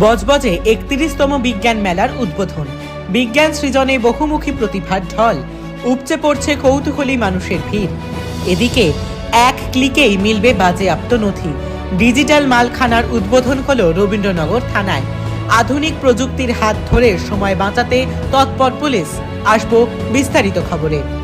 বজবজে একত্রিশতম বিজ্ঞান মেলার উদ্বোধন। বিজ্ঞান সৃজনে বহুমুখী প্রতিভার ঢল। উপচে পড়ছে কৌতূহলী মানুষের ভিড়। এদিকে এক ক্লিকেই মিলবে বাজেয়াপ্ত নথি। ডিজিটাল মালখানার উদ্বোধন হল রবীন্দ্রনগর থানায়। আধুনিক প্রযুক্তির হাত ধরে সময় বাঁচাতে তৎপর পুলিশ। আসব বিস্তারিত খবরে।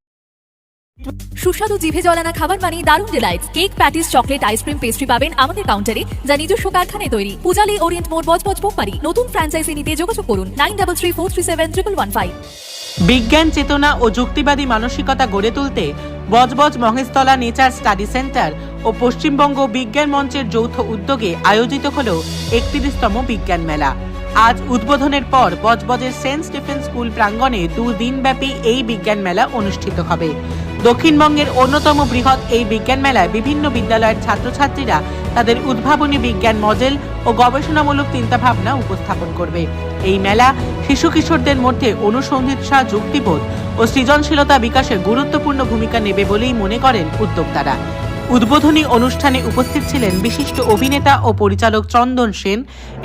সুস্বাদু জিভে জলানা খাবার মানে দারুণ delights cake patties chocolate ice cream pastry পাবেন আমাদের কাউন্টারে যা নিজস্ব কারখানায় তৈরি। পূজালি ওরিয়েন্ট মোড় বজবজ বোম্পারি নতুন ফ্র্যাঞ্চাইজি নিতে যোগাযোগ করুন nine double three four three seven triple one five বিজ্ঞান, চেতনা ও যুক্তিবাদী মানসিকতা গড়ে তুলতে Budge Budge Maheshtala nature study centre ও পশ্চিমবঙ্গ বিজ্ঞান মঞ্চের যৌথ উদ্যোগে আয়োজিত হল একত্রিশতম বিজ্ঞান মেলা। আজ উদ্বোধনের পর বজবজের সেন্ট স্টিফেন স্কুল প্রাঙ্গণে দুদিনব্যাপী এই বিজ্ঞান মেলা অনুষ্ঠিত হবে। দক্ষিণবঙ্গের অন্যতম বৃহৎ এই বিজ্ঞান মেলায় বিভিন্ন বিদ্যালয়ের ছাত্রছাত্রীরা তাদের উদ্ভাবনী বিজ্ঞান মডেল ও গবেষণামূলক চিন্তাভাবনা উপস্থাপন করবে। এই মেলা শিশু কিশোরদের মধ্যে অনুসন্ধিৎসা, যুক্তিবোধ ও সৃজনশীলতা বিকাশে গুরুত্বপূর্ণ ভূমিকা নেবে বলেই মনে করেন উদ্যোক্তারা। উদ্বোধনী অনুষ্ঠানে উপস্থিত ছিলেন বিশিষ্ট অভিনেতা ও পরিচালক Chandan Sen,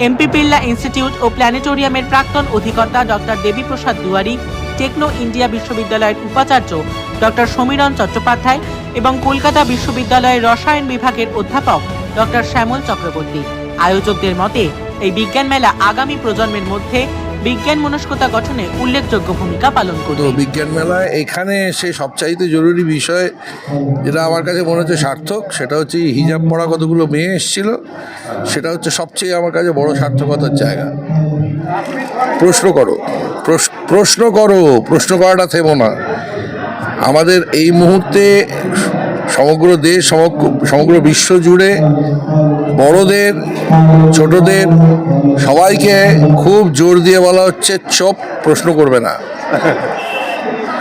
M P Birla institute ও প্ল্যানেটোরিয়ামের প্রাক্তন অধিকর্তা doctor Debiprasad Duari, techno India বিশ্ববিদ্যালয়ের উপাচার্য ডক্টর সমীরণ চট্টোপাধ্যায় এবং কলকাতা বিশ্ববিদ্যালয়ের রসায়ন বিভাগের অধ্যাপক ডক্টর শ্যামল চক্রবর্তী। আয়োজকদের মতে, এই বিজ্ঞান মেলা আগামী প্রজন্মের মধ্যে বিজ্ঞান মনস্কতা গঠনে উল্লেখযোগ্য ভূমিকা পালন করবে। বিজ্ঞান মেলায় এখানে এসে সবচাইতে জরুরি বিষয় যেটা আমার কাছে মনে হচ্ছে সার্থক, সেটা হচ্ছে হিজাব পড়া কতগুলো মেয়ে এসেছিল, সেটা হচ্ছে সবচেয়ে আমার কাছে বড় সার্থকতার জায়গা। প্রশ্ন করো, প্রশ- প্রশ্ন করো, প্রশ্ন করাটা থেমো না। আমাদের এই মুহূর্তে সমগ্র দেশ, সমগ্র- বিশ্ব জুড়ে বড়দের, ছোটদের সবাইকে খুব জোর দিয়ে বলা হচ্ছে, চোপ, প্রশ্ন করবে না।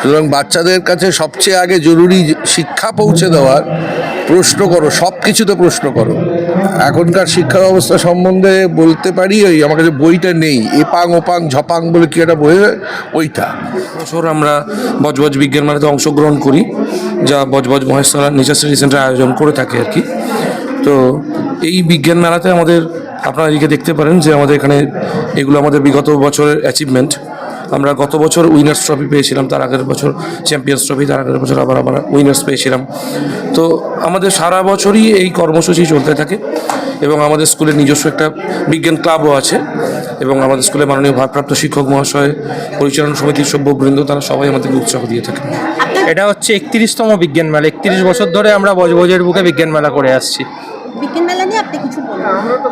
সুতরাং বাচ্চাদের কাছে সবচেয়ে আগে জরুরি শিক্ষা পৌঁছে দেওয়ার প্রশ্ন করো সব কিছুতে প্রশ্ন করো। এখনকার শিক্ষা ব্যবস্থা সম্বন্ধে বলতে পারি, ওই আমার কাছে বইটা নেই। এপাং, ওপাং, ঝপাং বলে কি একটা বই ওইটা। বছর আমরা বজবজ বিজ্ঞান মেলাতে অংশগ্রহণ করি, যা Budge Budge Maheshtala nature study centre আয়োজন করে থাকে আর কি। তো এই বিজ্ঞান মেলাতে আমাদের, আপনারা এদিকে দেখতে পারেন যে আমাদের এখানে এগুলো আমাদের বিগত বছরের অ্যাচিভমেন্ট আমরা গত বছর উইনার্স ট্রফি পেয়েছিলাম তার আগের বছর চ্যাম্পিয়ন্স ট্রফি তার আগের বছর আবার আমরা উইনার্স পেয়েছিলাম। তো আমাদের সারা বছরই এই কর্মসূচি চলতে থাকে এবং আমাদের স্কুলের নিজস্ব একটা বিজ্ঞান ক্লাবও আছে এবং আমাদের স্কুলে মাননীয় ভারপ্রাপ্ত শিক্ষক মহাশয় পরিচালনা সমিতির সভ্যবৃন্দ তারা সবাই আমাদেরকে উৎসাহ দিয়ে থাকেন এটা হচ্ছে একত্রিশতম বিজ্ঞান মেলা। একত্রিশ বছর ধরে আমরা বজবজের বুকে বিজ্ঞান মেলা করে আসছি। বিজ্ঞান মেলা নিয়ে আপনি কিছু বলুন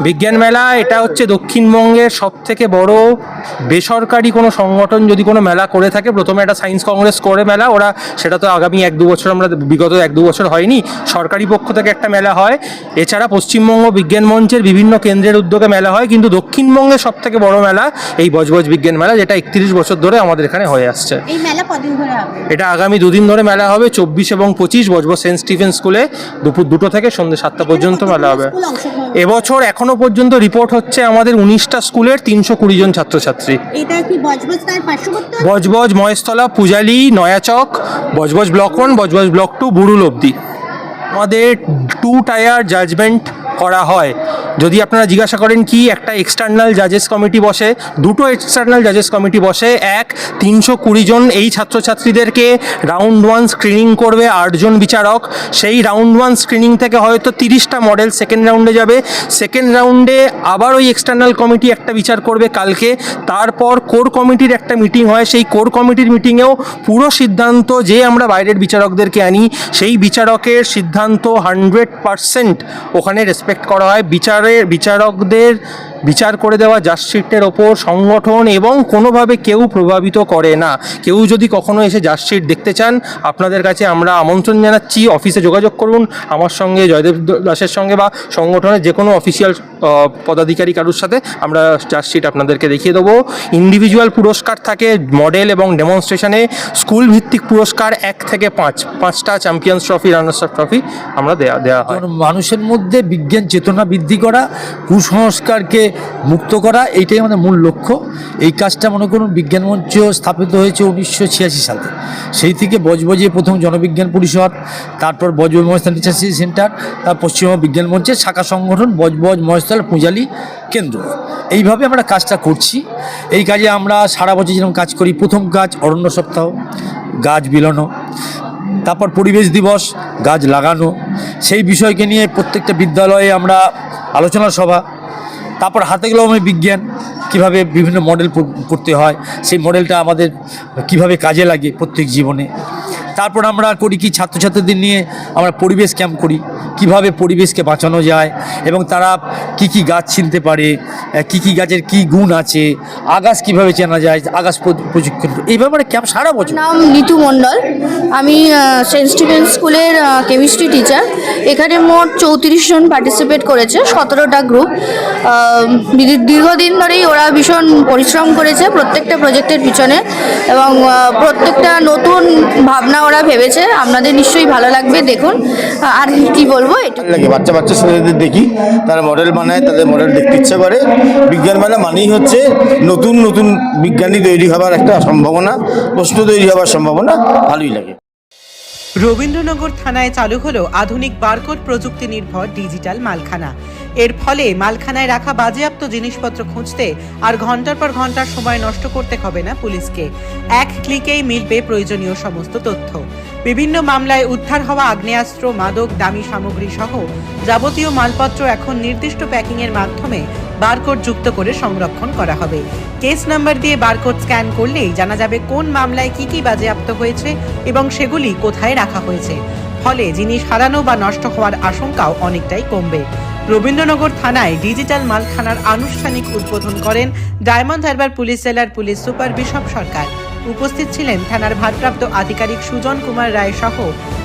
বিজ্ঞান মেলা এটা হচ্ছে দক্ষিণবঙ্গের সব থেকে বড় বেসরকারি কোনো সংগঠন যদি কোনো মেলা করে থাকে প্রথমে একটা সায়েন্স কংগ্রেস করে মেলা ওরা সেটা তো আগামী এক দু বছর আমরা বিগত এক দু বছর হয়নি সরকারি পক্ষ থেকে একটা মেলা হয়। এছাড়া পশ্চিমবঙ্গ বিজ্ঞান মঞ্চের বিভিন্ন কেন্দ্রের উদ্যোগে মেলা হয় কিন্তু দক্ষিণবঙ্গের সব থেকে বড় মেলা এই বজবজ বিজ্ঞান মেলা যেটা একত্রিশ বছর ধরে আমাদের এখানে হয়ে আসছে। এই মেলা কদিন ধরে হবে? এটা আগামী দুদিন ধরে মেলা হবে চব্বিশ এবং পঁচিশ বজবজ সেন্ট স্টিফেন স্কুলে দুপুর দুটো থেকে সন্ধ্যে সাতটা পর্যন্ত মেলা হবে। এবছর এখনও পর্যন্ত রিপোর্ট হচ্ছে আমাদের উনিশটা স্কুলের তিনশো কুড়ি জন ছাত্রছাত্রী। Budge Budge Maheshtala Pujali Nayachak Budge Budge block one Budge Budge block two Burul অবধি। আমাদের টু টায়ার জাজমেন্ট করা হয়। যদি আপনারা জিজ্ঞাসা করেন কি একটা এক্সটার্নাল জাজেস কমিটি বসে, দুটো এক্সটার্নাল জাজেস কমিটি বসে, এক, তিনশো কুড়ি জন এই ছাত্রছাত্রীদেরকে রাউন্ড ওয়ান স্ক্রিনিং করবে আটজন বিচারক। সেই রাউন্ড ওয়ান স্ক্রিনিং থেকে হয়তো তিরিশটা মডেল সেকেন্ড রাউন্ডে যাবে। সেকেন্ড রাউন্ডে আবার ওই এক্সটার্নাল কমিটি একটা বিচার করবে কালকে। তারপর কোর কমিটির একটা মিটিং হয়। সেই কোর কমিটির মিটিংয়েও পুরো সিদ্ধান্ত যে আমরা বাইরের বিচারকদেরকে আনি, সেই বিচারকের সিদ্ধান্ত হান্ড্রেড পারসেন্ট ওখানে রেসপেক্ট রেসপেক্ট করা হয়। বিচারের, বিচারকদের বিচার করে দেওয়া জাজশিটের ওপর সংগঠন এবং কোনোভাবে কেউ প্রভাবিত করে না। কেউ যদি কখনো এসে জাজশিট দেখতে চান, আপনাদের কাছে আমরা আমন্ত্রণ জানাচ্ছি। অফিসে যোগাযোগ করুন। আমার সঙ্গে, জয়দেব দাসের সঙ্গে বা সংগঠনের যে কোনো অফিসিয়াল পদাধিকারী কারুর সাথে আমরা চার্জশিট আপনাদেরকে দেখিয়ে দেবো। ইন্ডিভিজুয়াল পুরস্কার থাকে মডেল এবং ডেমনস্ট্রেশনে স্কুল ভিত্তিক পুরস্কার এক থেকে পাঁচ। পাঁচটা চ্যাম্পিয়ন্স ট্রফি রানার্স ট্রফি আমরা দেওয়া দেওয়া হয়। মানুষের মধ্যে বিজ্ঞান চেতনা বৃদ্ধি করা, কুসংস্কারকে মুক্ত করা, এইটাই আমাদের মূল লক্ষ্য। এই কাজটা মনে করুন বিজ্ঞান মঞ্চ স্থাপিত হয়েছে উনিশশো ছিয়াশি সালে। সেই থেকে বজবজে প্রথম জনবিজ্ঞান পরিষদ, তারপর বজবজ মহেশতলা টিচার্সি সেন্টার তার পশ্চিমবঙ্গ বিজ্ঞান মঞ্চের শাখা সংগঠন, বজবজ মহেশতলা পূজালি কেন্দ্র। এইভাবে আমরা কাজটা করছি। এই কাজে আমরা সারা বছর যেরকম কাজ করি, প্রথম কাজ অরণ্য সপ্তাহ, গাছ বিলানো। তারপর পরিবেশ দিবস, গাছ লাগানো, সেই বিষয়কে নিয়ে প্রত্যেকটা বিদ্যালয়ে আমরা আলোচনা সভা, তারপর হাতে কলমে বিজ্ঞান, কীভাবে বিভিন্ন মডেল পড়তে হয়, সেই মডেলটা আমাদের কীভাবে কাজে লাগে প্রত্যেক জীবনে। তারপর আমরা করি কি ছাত্রছাত্রীদের নিয়ে আমরা পরিবেশ ক্যাম্প করি কীভাবে পরিবেশকে বাঁচানো যায় এবং তারা কি কি গাছ চিনতে পারে কি কি গাছের কি গুণ আছে আগাছ কীভাবে চেনা যায় আগাছ প্র- প্রশিক্ষণ এইভাবে আমরা ক্যাম্প সারা বছর। নাম নিতু মণ্ডল। আমি সেন্ট স্টিভেন স্কুলের কেমিস্ট্রি টিচার। এখানে মোট চৌত্রিশ জন পার্টিসিপেট করেছে সতেরোটা গ্রুপ দীর্ঘদিন ধরেই ওরা ভীষণ পরিশ্রম করেছে প্রত্যেকটা প্রজেক্টের পিছনে এবং প্রত্যেকটা নতুন ভাবনা ওরা ভেবেছে আপনাদের নিশ্চয়ই ভালো লাগবে দেখুন। আর কি বলব এটা লাগে বাচ্চা বাচ্চা ছেলেদের দেখি তারা মডেল বানায় তাদের মডেল দেখতে ইচ্ছা করে। বিজ্ঞান মেলা মানেই হচ্ছে নতুন নতুন বিজ্ঞানী তৈরি হবার একটা সম্ভাবনা প্রশ্ন তৈরি হবার সম্ভাবনা ভালোই লাগে। রবীন্দ্রনগর থানায় চালু হলো আধুনিক বারকোড প্রযুক্তি নির্ভর ডিজিটাল মালখানা। এর ফলে মালখানায় রাখা বাজেয়াপ্ত জিনিসপত্র খুঁজতে আর ঘণ্টার পর ঘণ্টার সময় নষ্ট করতে হবে না পুলিশকে। এক ক্লিকেই মিলবে প্রয়োজনীয় সমস্ত তথ্য। বিভিন্ন মামলায় উদ্ধার হওয়া আগ্নেয়াস্ত্র, মাদক, দামি সামগ্রী সহ যাবতীয় মালপত্র এখন নির্দিষ্ট প্যাকিংয়ের মাধ্যমে বারকোড যুক্ত করে সংরক্ষণ করা হবে। কেস নাম্বার দিয়ে বারকোড স্ক্যান করলেই জানা যাবে কোন মামলায় কি কি বাজেয়াপ্ত হয়েছে এবং সেগুলি কোথায় রাখা হয়েছে। ফলে জিনিস হারানো বা নষ্ট হওয়ার আশঙ্কাও অনেকটাই কমবে। রবীন্দ্রনগর থানায় ডিজিটাল মালখানার আনুষ্ঠানিক উদ্বোধন করেন ডায়মন্ড হারবার পুলিশ জেলার পুলিশ সুপার বিশপ সরকার। উপস্থিত ছিলেন থানার ভারপ্রাপ্ত আধিকারিক সুজন কুমার রায় সহ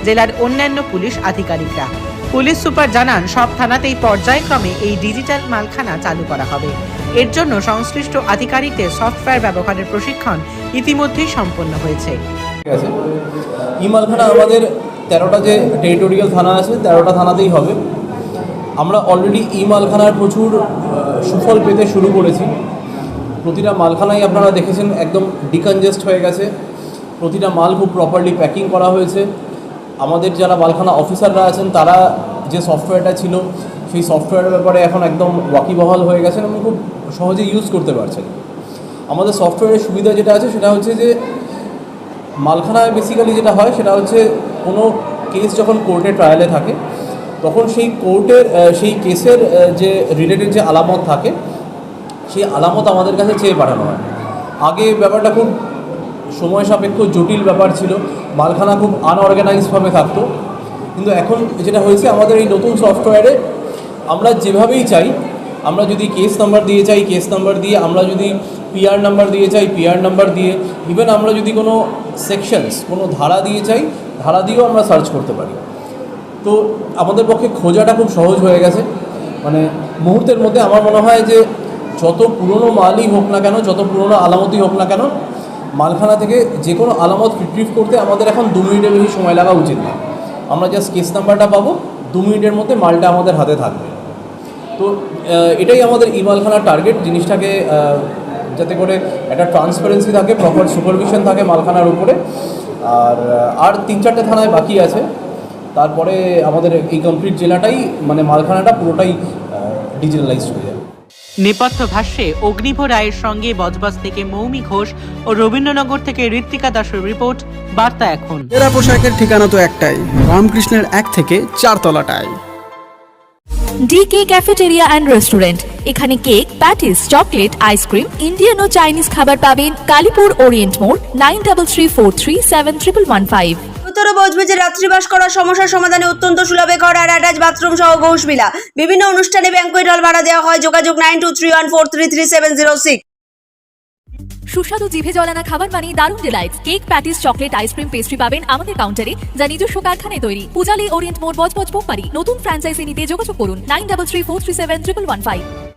জেলার অন্যান্য পুলিশ আধিকারিকরা। পুলিশ সুপার জানান, সব থানাতেই পর্যায়ক্রমে এই ডিজিটাল মালখানা চালু করা হবে। এর জন্য সংশ্লিষ্ট আধিকারিকদের সফটওয়্যার ব্যবহারের প্রশিক্ষণ ইতিমধ্যেই সম্পন্ন হয়েছে। ঠিক আছে। ইমালখানা আমাদের তেরোটা যে টেরিটোরিয়াল থানা আছে, তেরোটা থানাতেই হবে। আমরা অলরেডি ই মালখানার প্রচুর সুফল পেতে শুরু করেছি। প্রতিটা মালখানাই আপনারা দেখেছেন একদম ডিকনজেস্ট হয়ে গেছে। প্রতিটা মাল খুব প্রপারলি প্যাকিং করা হয়েছে। আমাদের যারা মালখানা অফিসাররা আছেন, তারা যে সফটওয়্যারটা ছিল, সেই সফটওয়্যারের ব্যাপারে এখন একদম ওয়াকিবহাল হয়ে গেছেন এবং খুব সহজে ইউজ করতে পারছেন। আমাদের সফটওয়্যারের সুবিধা যেটা আছে, সেটা হচ্ছে যে, মালখানায় বেসিক্যালি যেটা হয়, সেটা হচ্ছে কোনো কেস যখন কোর্টে ট্রায়ালে থাকে তখন সেই কোর্টের সেই কেসের যে রিলেটেড যে আলামত থাকে, সেই আলামত আমাদের কাছে চেয়ে পাঠানো হয়। আগে ব্যাপারটা খুব সময় সাপেক্ষ, জটিল ব্যাপার ছিল। মালখানা খুব আনঅর্গানাইজডভাবে থাকতো। কিন্তু এখন যেটা হয়েছে, আমাদের এই নতুন সফটওয়্যারে আমরা যেভাবেই চাই, আমরা যদি কেস নাম্বার দিয়ে চাই কেস নাম্বার দিয়ে আমরা যদি পিআর নাম্বার দিয়ে চাই পিআর নাম্বার দিয়ে ইভেন আমরা যদি কোনো সেকশনস কোনো ধারা দিয়ে চাই, ধারা দিয়েও আমরা সার্চ করতে পারি। তো আমাদের পক্ষে খোঁজাটা খুব সহজ হয়ে গেছে। মানে মুহূর্তের মধ্যে আমার মনে হয় যে যত পুরনো মালই হোক না কেন, যত পুরনো আলামতই হোক না কেন, মালখানা থেকে যে কোনো আলামত রিট্রিভ করতে আমাদের এখন দু মিনিটের বেশি সময় লাগা উচিত না। আমরা জাস্ট কেস নাম্বারটা পাবো, দু মিনিটের মধ্যে মালটা আমাদের হাতে থাকবে। তো এটাই আমাদের ই মালখানার টার্গেট জিনিসটাকে যাতে করে একটা ট্রান্সপারেন্সি থাকে প্রপার সুপারভিশন থাকে মালখানার উপরে। আর আর তিন চারটে থানায় বাকি আছে। তারপরে আমাদের এই কমপ্লিট জেলাটাই মানে মালখানাটা পুরোটাই ডিজিটালাইজড হয়ে যাবে। নেপথ্য ভাষ্যে অগ্নিভ রায়ের সঙ্গে বজবজ থেকে মৌমি ঘোষ ও রবীন্দ্রনগর থেকে ঋত্বিকা দাসের রিপোর্ট বার্তা এখন। এরা পোশাকের ঠিকানা তো একটাই রামকৃষ্ণের এক থেকে চারতলাটায় ডিকে ক্যাফেটেরিয়া অ্যান্ড রেস্টুরেন্ট এখানে cake patties chocolate ice cream Indian ও চাইনিজ খাবার পাবেন কালীপুর ওরিয়েন্ট মোড় nine double three four three seven triple one five. উত্তর বজবজে রাত্রিবাস করার সমস্যার সমাধানে অত্যন্ত সুলভে ঘর আর অ্যাটাচ বাথরুম সহ ঘোষবিলা। বিভিন্ন অনুষ্ঠানে ব্যাংকুয়েট হল ভাড়া দেওয়া হয়। যোগাযোগ nine two three one four three three seven zero six. সুস্বাদু জিভে জলানা খাবার মানে দারুণ delights cake, patties, chocolate ice cream pastry পাবেন আমাদের কাউন্টারে যা নিজস্ব কারখানায় তৈরি। পূজালি ওরিয়েন্ট মোড় বজবজ বোম্পারি নতুন ফ্র্যাঞ্চাইজি নিতে যোগাযোগ করুন। Nine double three four three seven triple one five.